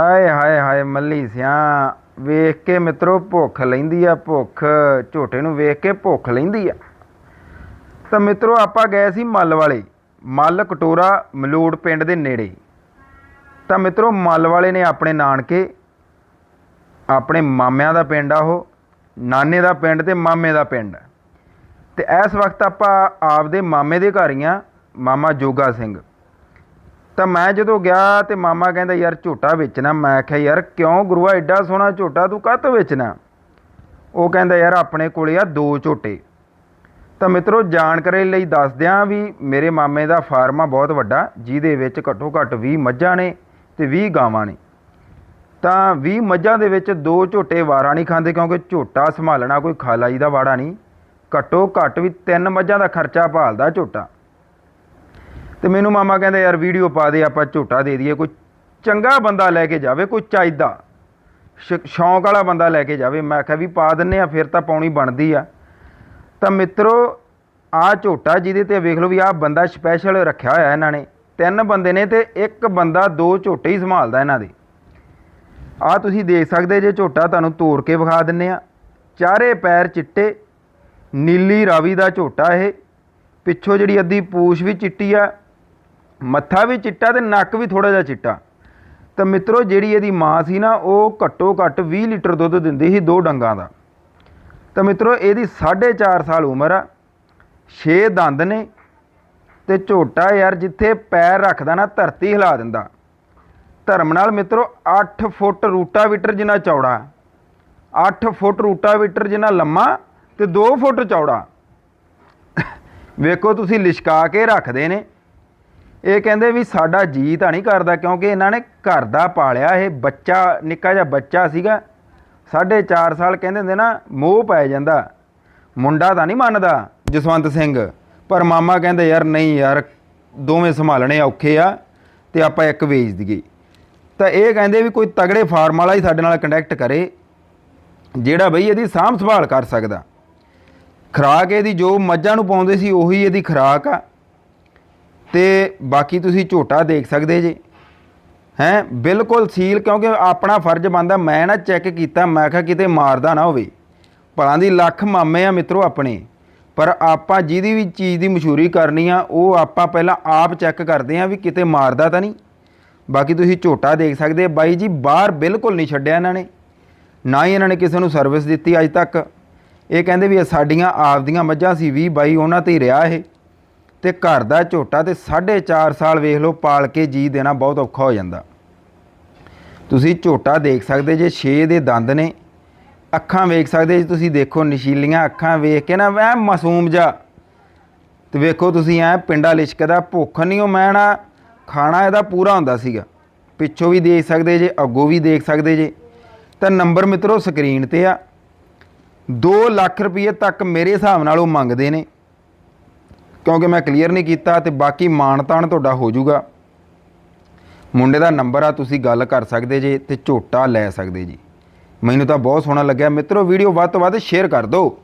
ਆਏ ਹਾਏ ਹਾਏ ਮੱਲੀ ਸਿਆ, ਵੇਖ ਕੇ ਮਿੱਤਰੋ ਭੁੱਖ ਲੈਂਦੀ ਆ ਭੁੱਖ, ਝੋਟੇ ਨੂੰ ਵੇਖ ਕੇ ਭੁੱਖ ਲੈਂਦੀ ਆ। ਤਾਂ ਮਿੱਤਰੋ ਆਪਾਂ ਗਏ ਸੀ ਮੱਲ ਵਾਲੇ, ਮੱਲ ਕਟੋਰਾ ਮਲੂੜ ਪਿੰਡ ਦੇ ਨੇੜੇ। ਤਾਂ ਮਿੱਤਰੋ ਮੱਲ ਵਾਲੇ ਨੇ ਆਪਣੇ ਨਾਨਕੇ, ਆਪਣੇ ਮਾਮਿਆਂ ਦਾ ਪਿੰਡ ਆ ਉਹ, ਨਾਨੇ ਦਾ ਪਿੰਡ ਤੇ ਮਾਮੇ ਦਾ ਪਿੰਡ। ਤੇ ਇਸ ਵਕਤ ਆਪਾਂ ਆਪਦੇ ਮਾਮੇ ਦੇ ਘਰ ਹੀ ਆ, ਮਾਮਾ ਜੋਗਾ ਸਿੰਘ। ਤਾਂ ਮੈਂ ਜਦੋਂ ਗਿਆ ਤੇ ਮਾਮਾ ਕਹਿੰਦਾ, ਯਾਰ ਝੋਟਾ ਵੇਚਣਾ। ਮੈਂ ਆਖਿਆ ਯਾਰ ਕਿਉਂ ਗੁਰੂਆ ਐਡਾ ਸੋਹਣਾ ਝੋਟਾ, ਤੂੰ ਕਾਹ ਤੋਂ ਵੇਚਣਾ? ਉਹ ਕਹਿੰਦਾ, ਯਾਰ ਆਪਣੇ ਕੋਲੇ ਆ ਦੋ ਝੋਟੇ। ਤਾਂ ਮਿੱਤਰੋ, ਜਾਣਕਾਰੀ ਲਈ ਦੱਸ ਦਿਆਂ ਵੀ ਮੇਰੇ ਮਾਮੇ ਦਾ ਫਾਰਮ ਆ ਬਹੁਤ ਵੱਡਾ, ਜਿਹਦੇ ਵਿੱਚ ਘੱਟੋ ਘੱਟ 20 ਮੱਝਾਂ ਨੇ ਤੇ 20 ਗਾਵਾਂ ਨੇ। ਤਾਂ 20 ਮੱਝਾਂ ਦੇ ਵਿੱਚ ਦੋ ਝੋਟੇ ਵਾਰਾ ਨਹੀਂ ਖਾਂਦੇ, ਕਿਉਂਕਿ ਝੋਟਾ ਸੰਭਾਲਣਾ ਕੋਈ ਖਾਲਾਈ ਦਾ ਵਾੜਾ ਨਹੀਂ। ਘੱਟੋ ਘੱਟ ਵੀ ਤਿੰਨ ਮੱਝਾਂ ਦਾ ਖਰਚਾ ਭਾਲਦਾ ਝੋਟਾ। ਤੇ ਮੈਨੂੰ ਮਾਮਾ ਕਹਿੰਦਾ, ਯਾਰ ਵੀਡੀਓ ਪਾ ਦੇ, ਆਪਾਂ ਝੋਟਾ ਦੇ ਦਈਏ, ਕੋਈ ਚੰਗਾ ਬੰਦਾ ਲੈ ਕੇ ਜਾਵੇ, ਕੋਈ ਚਾਹੀਦਾ। ਸ਼ੌਂਕ ਵਾਲਾ ਬੰਦਾ ਲੈ ਕੇ ਜਾਵੇ। ਮੈਂ ਕਿਹਾ ਵੀ ਪਾ ਦਿੰਨੇ ਆ, ਫਿਰ ਤਾਂ ਪਾਉਣੀ ਬਣਦੀ ਆ। ਤਾਂ ਮਿੱਤਰੋ ਆ ਝੋਟਾ ਜਿਹਦੇ ਤੇ ਵੇਖ ਲਓ ਵੀ ਆ ਬੰਦਾ ਸਪੈਸ਼ਲ ਰੱਖਿਆ ਹੋਇਆ ਇਹਨਾਂ ਨੇ। ਤਿੰਨ ਬੰਦੇ ਨੇ ਤੇ ਇੱਕ ਬੰਦਾ ਦੋ ਝੋਟੇ ਹੀ ਸੰਭਾਲਦਾ ਇਹਨਾਂ ਦੇ। ਆ ਤੁਸੀਂ ਦੇਖ ਸਕਦੇ ਜੇ ਝੋਟਾ ਤੁਹਾਨੂੰ ਤੋੜ ਕੇ ਵਿਖਾ ਦਿੰਨੇ ਆ। ਚਾਰੇ ਪੈਰ ਚਿੱਟੇ, ਨੀਲੀ ਰਾਵੀ ਦਾ ਝੋਟਾ ਇਹ। ਪਿੱਛੋਂ ਜਿਹੜੀ ਅੱਧੀ ਪੂਛ ਵੀ ਚਿੱਟੀ ਆ ਮੱਥਾ ਵੀ ਚਿੱਟਾ ਤੇ ਨੱਕ ਵੀ ਥੋੜਾ ਜਿਹਾ ਚਿੱਟਾ। ਤਾਂ ਮਿੱਤਰੋ, ਜਿਹੜੀ ਇਹਦੀ ਮਾਂ ਸੀ ਨਾ, ਉਹ ਘੱਟੋ ਘੱਟ 20 ਲੀਟਰ ਦੁੱਧ ਦਿੰਦੀ ਸੀ ਦੋ ਡੰਗਾਂ ਦਾ। ਤਾਂ ਮਿੱਤਰੋ, ਇਹਦੀ 4.5 ਸਾਲ ਉਮਰ ਆ। 6 ਦੰਦ ਨੇ ਤੇ ਝੋਟਾ ਯਾਰ ਜਿੱਥੇ ਪੈਰ ਰੱਖਦਾ ਨਾ, ਧਰਤੀ ਹਿਲਾ ਦਿੰਦਾ। ਧਰਮ ਨਾਲ ਮਿੱਤਰੋ 8 ਫੁੱਟ ਰੂਟਾਵੀਟਰ ਜਿੰਨਾ ਚੌੜਾ 8 ਫੁੱਟ ਰੂਟਾਵੀਟਰ ਜਿੰਨਾ ਲੰਮਾ ਤੇ 2 ਫੁੱਟ ਚੌੜਾ। ਵੇਖੋ, ਤੁਸੀਂ ਲਿਸ਼ਕਾ ਕੇ ਰੱਖਦੇ ਨੇ। ਇਹ ਕਹਿੰਦੇ ਵੀ ਸਾਡਾ ਜੀ ਤਾਂ ਨਹੀਂ ਕਰਦਾ ਕਿਉਂਕਿ ਇਹਨਾਂ ਨੇ ਘਰ ਦਾ ਪਾਲਿਆ, ਇਹ ਬੱਚਾ, ਨਿੱਕਾ ਜਿਹਾ ਬੱਚਾ ਸੀਗਾ। 4.5 ਸਾਲ ਕਹਿੰਦੇ ਹੁੰਦੇ ਨਾ, ਮੋਹ ਪੈ ਜਾਂਦਾ। ਮੁੰਡਾ ਤਾਂ ਨਹੀਂ ਮੰਨਦਾ, ਜਸਵੰਤ ਸਿੰਘ। ਪਰ ਮਾਮਾ ਕਹਿੰਦੇ, ਯਾਰ ਨਹੀਂ ਯਾਰ, ਦੋਵੇਂ ਸੰਭਾਲਣੇ ਔਖੇ ਆ ਤੇ ਆਪਾਂ ਇੱਕ ਵੇਚ ਦਈਏ। ਤਾਂ ਇਹ ਕਹਿੰਦੇ ਵੀ ਕੋਈ ਤਗੜੇ ਫਾਰਮ ਵਾਲਾ ਹੀ ਸਾਡੇ ਨਾਲ ਕੰਟੈਕਟ ਕਰੇ, ਜਿਹੜਾ ਬਈ ਇਹਦੀ ਸਾਂਭ ਸੰਭਾਲ ਕਰ ਸਕਦਾ। ਖਰਾਕ ਇਹਦੀ ਜੋ ਮੱਝਾਂ ਨੂੰ ਪਾਉਂਦੇ ਸੀ, ਉਹੀ ਇਹਦੀ ਖਰਾਕ ਆ। ਤੇ ਬਾਕੀ ਤੁਸੀਂ ਝੋਟਾ ਦੇਖ ਸਕਦੇ ਜੇ। ਹੈ? ਬਿਲਕੁਲ ਸੀਲ, ਕਿਉਂਕਿ ਆਪਣਾ ਫਰਜ਼ ਬਣਦਾ, ਮੈਂ ਨਾ ਚੈੱਕ ਕੀਤਾ, ਮੈਂ ਕਿਹਾ ਕਿਤੇ ਮਾਰਦਾ ਨਾ ਹੋਵੇ। ਭਲਾਂ ਦੀ ਲੱਖ ਮਾਮੇ ਆ ਮਿੱਤਰੋ ਆਪਣੇ, ਪਰ ਆਪਾਂ ਜਿਹਦੀ ਵੀ ਚੀਜ਼ ਦੀ ਮਸ਼ਹੂਰੀ ਕਰਨੀ ਆ, ਉਹ ਆਪਾਂ ਪਹਿਲਾਂ ਆਪ ਚੈੱਕ ਕਰਦੇ ਆ ਵੀ ਕਿਤੇ ਮਾਰਦਾ ਤਾਂ ਨਹੀਂ। ਬਾਕੀ ਤੁਸੀਂ ਝੋਟਾ ਦੇਖ ਸਕਦੇ, ਬਾਈ ਜੀ ਬਾਹਰ ਬਿਲਕੁਲ ਨਹੀਂ ਛੱਡਿਆ ਇਹਨਾਂ ਨੇ। ਨਾ ਹੀ ਇਹਨਾਂ ਨੇ ਕਿਸੇ ਨੂੰ ਸਰਵਿਸ ਦਿੱਤੀ ਅੱਜ ਤੱਕ। ਇਹ ਕਹਿੰਦੇ ਵੀ ਇਹ ਸਾਡੀਆਂ ਆਪਦੀਆਂ ਮੱਝਾਂ ਸੀ 20 ਬਾਈ ਉਹਨਾਂ ਤੇ ਹੀ ਰਿਹਾ ਇਹ। ਤੇ ਘਰ ਦਾ ਝੋਟਾ ਤੇ 4.5 ਸਾਲ ਵੇਖ ਲਓ, ਪਾਲ ਕੇ ਜੀ ਦੇਣਾ ਬਹੁਤ ਔਖਾ ਹੋ ਜਾਂਦਾ। ਤੁਸੀਂ ਝੋਟਾ ਦੇਖ ਸਕਦੇ ਜੇ 6 ਦੇ ਦੰਦ ਨੇ, ਅੱਖਾਂ ਵੇਖ ਸਕਦੇ ਜੇ, ਤੁਸੀਂ ਦੇਖੋ ਨਸ਼ੀਲੀਆਂ ਅੱਖਾਂ ਵੇਖ ਕੇ ਨਾ ਮੈਂ ਮਾਸੂਮ ਜਾ ਤੇ ਵੇਖੋ ਤੁਸੀਂ ਐ, ਪਿੰਡਾ ਲਿਸ਼ਕਦਾ ਭੁੱਖ ਨਹੀਂ ਉਹ ਮੈਂ ਨਾ ਖਾਣਾ ਇਹਦਾ ਪੂਰਾ ਹੁੰਦਾ ਸੀਗਾ। ਪਿੱਛੋਂ ਵੀ ਦੇਖ ਸਕਦੇ ਜੇ, ਅੱਗੋਂ ਵੀ ਦੇਖ ਸਕਦੇ ਜੇ। ਤਾਂ ਨੰਬਰ ਮਿੱਤਰੋ, ਸਕਰੀਨ ਤੇ ਆ। 2 ਲੱਖ ਰੁਪਏ ਤੱਕ ਮੇਰੇ ਹਿਸਾਬ ਨਾਲ ਉਹ ਮੰਗਦੇ ਨੇ। ਕਿਉਂਕਿ ਮੈਂ ਕਲੀਅਰ ਨਹੀਂ ਕੀਤਾ ਤੇ ਬਾਕੀ ਮਾਣ ਤਾਣ ਤੁਹਾਡਾ ਹੋ ਜਾਊਗਾ। ਮੁੰਡੇ ਦਾ ਨੰਬਰ ਆ, ਤੁਸੀਂ ਗੱਲ ਕਰ ਸਕਦੇ ਜੇ ਤੇ ਝੋਟਾ ਲੈ ਸਕਦੇ ਜੀ। ਮੈਨੂੰ ਤਾਂ ਬਹੁਤ ਸੋਹਣਾ ਲੱਗਿਆ। ਮਿੱਤਰੋ ਵੀਡੀਓ ਵੱਧ ਤੋਂ ਵੱਧ ਸ਼ੇਅਰ ਕਰ ਦਿਓ।